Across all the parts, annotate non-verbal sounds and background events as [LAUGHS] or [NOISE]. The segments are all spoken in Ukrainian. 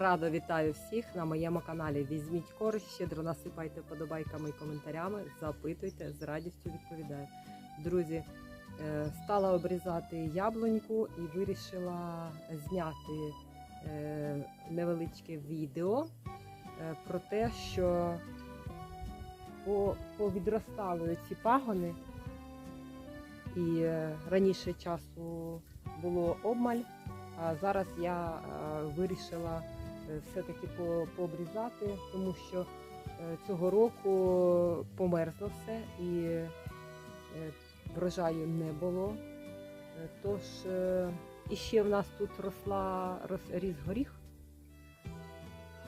Радо вітаю всіх на моєму каналі. Візьміть користь, щедро насипайте подобайками і коментарями, запитуйте, з радістю відповідаю. Друзі, е, стала обрізати яблуньку і вирішила зняти е, невеличке відео е, про те, що по- повідростали ці пагони, і раніше часу було обмаль. А зараз я вирішила все-таки пообрізати, тому що е, цього року померзло все і е, врожаю не було. Е, Тож е, і ще в нас тут росла рос- ріс горіх,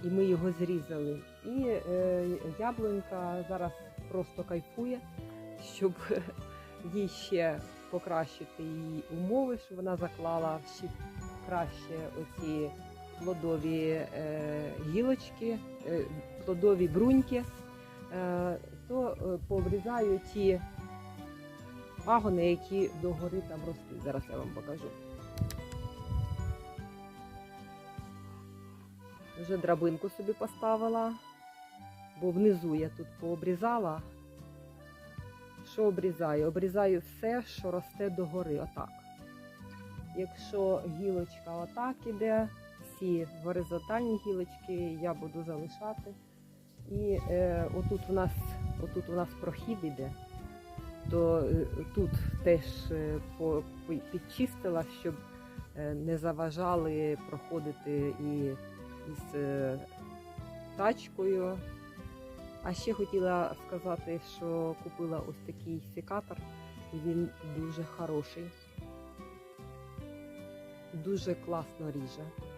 і ми його зрізали. І е, яблунька зараз просто кайфує, щоб [LAUGHS] їй ще покращити її умови, щоб вона заклала ще краще оці плодові е, гілочки, е, плодові бруньки, е, то пообрізаю ті пагони, які догори там ростуть. Зараз я вам покажу. Вже драбинку собі поставила, бо внизу я тут пообрізала. Що обрізаю? Обрізаю все, що росте догори, отак. Якщо гілочка отак іде, всі горизонтальні гілочки я буду залишати. І е, отут у нас отут у нас прохід іде, то е, тут теж е, по, підчистила, щоб е, не заважали проходити і із е, тачкою. А ще хотіла сказати, що купила ось такий секатор, він дуже хороший дуже класно ріже.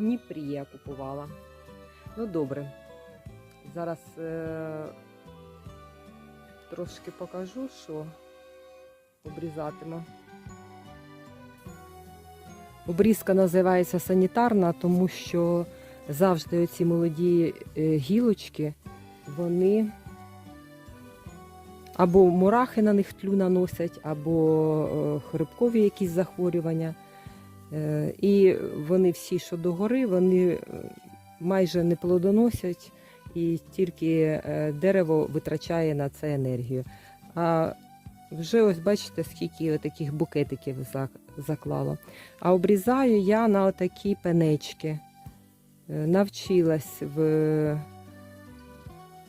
Дніпрі я купувала. Ну добре. Зараз е- трошки покажу, що обрізатиму. Обрізка називається санітарна, тому що завжди оці молоді е, гілочки, вони або мурахи на них тлю наносять, або е, хрибкові якісь захворювання. Е, І вони всі, що догори, вони е, майже не плодоносять, і тільки е, дерево витрачає на це енергію. А вже ось бачите, скільки таких букетиків зак- заклало. А обрізаю я на отакі пенечки. Навчилась в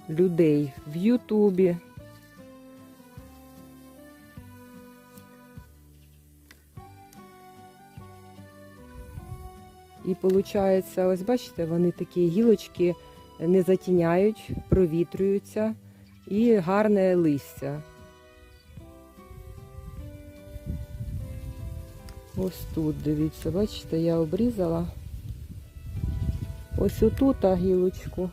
людей в Ютубі. І виходить, ось бачите, вони такі гілочки не затіняють, провітрюються і гарне листя. Ось тут, дивіться, бачите, я обрізала. Ось отут а гілочку.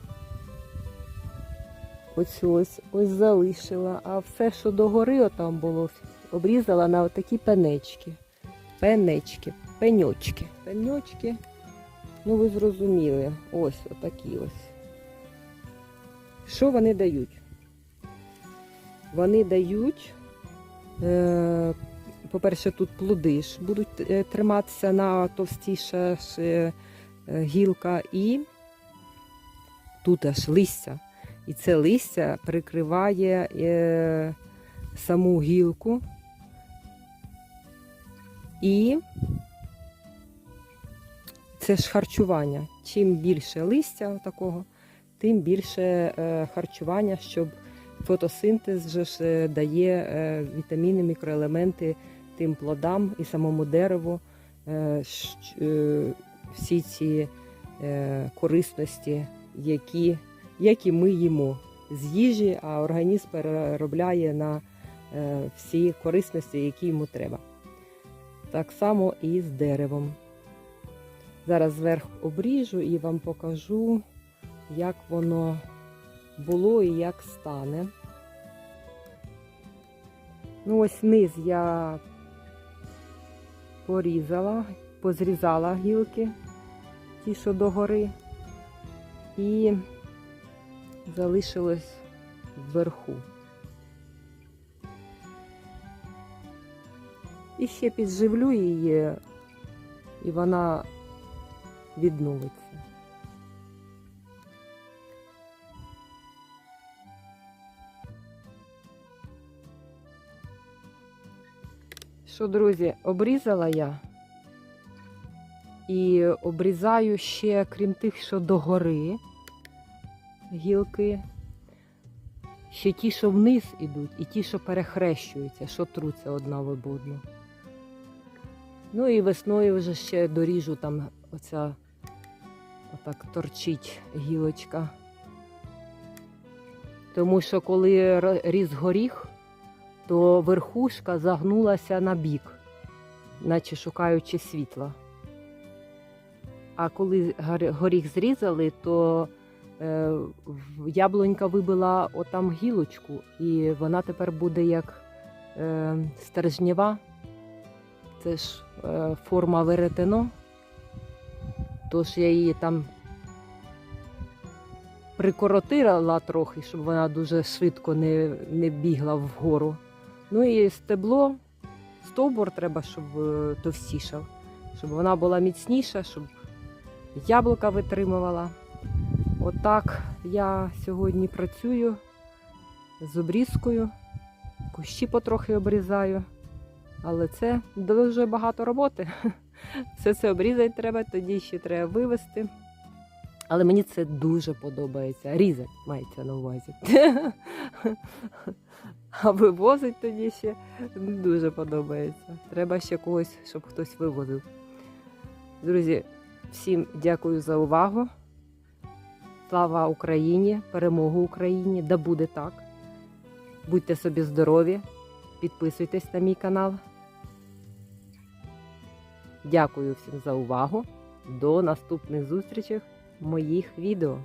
Ось ось ось залишила. А все, що догори отам було, обрізала на отакі пенечки. Пенечки, пеньочки. Пеньочки. Ну, ви зрозуміли. Ось отакі ось. Що вони дають? Вони дають, е, по-перше, тут плоди ж будуть е, триматися на товстіша е, гілка, і тут аж листя. І це листя прикриває саму гілку. І це ж харчування. Чим більше листя такого, тим більше е, харчування, щоб фотосинтез же ж е, дає е, вітаміни, мікроелементи тим плодам і самому дереву. Всі ці корисності, які, які ми їмо з їжі, а організм переробляє на всі корисності, які йому треба. Так само і з деревом. Зараз зверх обріжу і вам покажу, як воно було і як стане. Ну, ось низ я порізала, позрізала гілки, ті, що догори, і залишилось вверху. І ще підживлю її, і вона відновиться. Що, друзі, обрізала я і обрізаю ще, крім тих, що догори гілки, ще ті, що вниз ідуть, і ті, що перехрещуються, що труться одна в одну. Ну і весною вже ще доріжу там оця отак торчить гілочка. Тому що коли ріс горіх, то верхушка загнулася на бік, наче шукаючи світла. А коли горіх зрізали, то е, яблунька вибила отам гілочку, і вона тепер буде як е, стержнєва. Це ж е, форма веретено. Тож я її там прикоротила трохи, щоб вона дуже швидко не, не бігла вгору. Ну і стебло, стовбур треба, щоб е, товстішав, щоб вона була міцніша, щоб яблука витримувала. Отак я сьогодні працюю з обрізкою, кущі потрохи обрізаю, але це дуже багато роботи. [LAUGHS] Все це обрізати треба, тоді ще треба вивезти. Але мені це дуже подобається. Різати мається на увазі. [LAUGHS] А вивозить тоді ще дуже подобається. Треба ще когось, щоб хтось вивозив. Друзі, всім дякую за увагу. Слава Україні! Перемогу Україні! Да буде так. Будьте собі здорові, підписуйтесь на мій канал. Дякую всім за увагу. До наступних зустрічей в моїх відео.